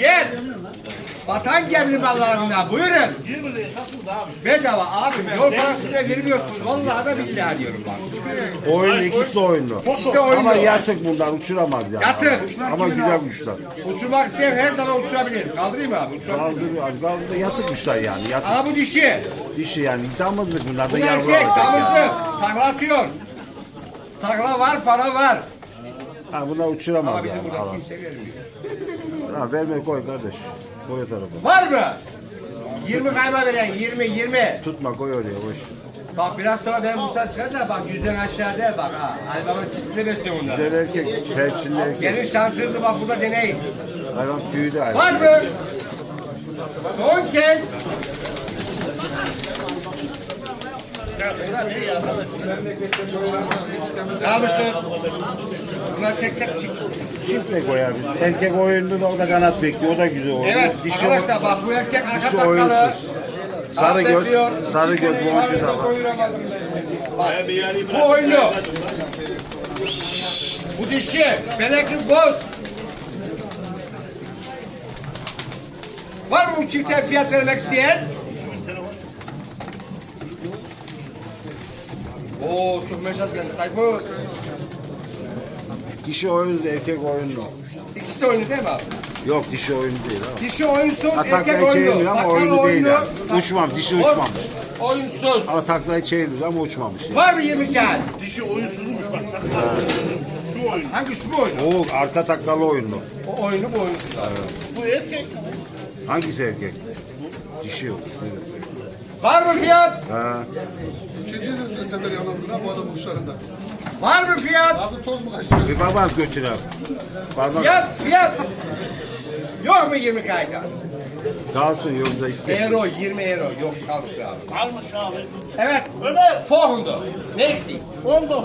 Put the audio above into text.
Gel. Vatan gemli mallarına buyurun. 20 liraya satıldı abi. Bedava abim yol parasını da vermiyorsunuz. Vallahi da billahi diyorum bak. Oyun ikisi de oyunlu. İşte oyunu. Ama yatık bunlar uçuramaz yani. Yatık. Ama güzel kuşlar. Uçurmak isteyen her zaman uçurabilir. Kaldırayım abi? Uçurabilir. Kaldır, kaldır, yatık kuşlar yani. Yatık Aa bu dişi. dişi yani. Damızlık bunlar da Bu yavru erkek alacak damızlı. yani. Takla atıyor. Takla var para var. Ha bunlar uçuramaz Ama bizim yani. burada kimse vermiyor. Ha verme koy kardeş. Koy o tarafa. Var mı? 20 kayma veren 20 20. Tutma koy oraya boş. Bak biraz sonra benim kuşlar çıkar da bak yüzden aşağıda bak ha. Hani bana çiftli besliyorum bunları. Güzel erkek. Perçinli erkek. Gelin şansınızı bak burada deneyin. Hayvan tüyü de ayrı. Var mı? Son kez. Kalmıştır. Bunlar tek tek çık. Çiftle koyar biz. Erkek oyunlu da o da kanat bekliyor. O da güzel oynuyor. Evet Dişi, arkadaşlar bak bu erkek arka dişi takkalı. oyunsuz. Sarı göz, sarı göz boncuğu da var. Bak, bu oyunu. Bu dişi. Benekli boz. Var mı bu çifte fiyat vermek isteyen? Oo çok mesaj geldi. Tayfun. Dişi oyunlu, erkek oyunlu. İkisi de oyunu değil mi abi? Yok dişi oyunlu değil abi. Dişi oyunsuz, erkek Ataklayı oyunu. çevirmiyor ama Takkalı oyunu değil yani. Uçmam, dişi Boz, uçmamış. Oyunsuz. Ama taklayı çeviriyor ama uçmamış. Yani. Var mı 20 kağıt? Dişi oyunsuzmuş bak. Şu oyun. Hangi şu bu oyunu? O arka taklalı oyunlu. O oyunu bu oyunsuz abi. Bu erkek. Hangisi erkek? Dişi yok. Var mı fiyat? Ha. İkinci de sefer yanıldılar bu adam kuşlarında. Var mı fiyat? Abi toz mu kaçtı? Bir baban götür abi. Baban Fiyat, fiyat. Yok mu 20 kayda? kalsın yoksa iste. Euro, 20 euro. Yok kalmış abi. Almış abi. Evet. Ömer. Forhundu. Ne ektik? 19.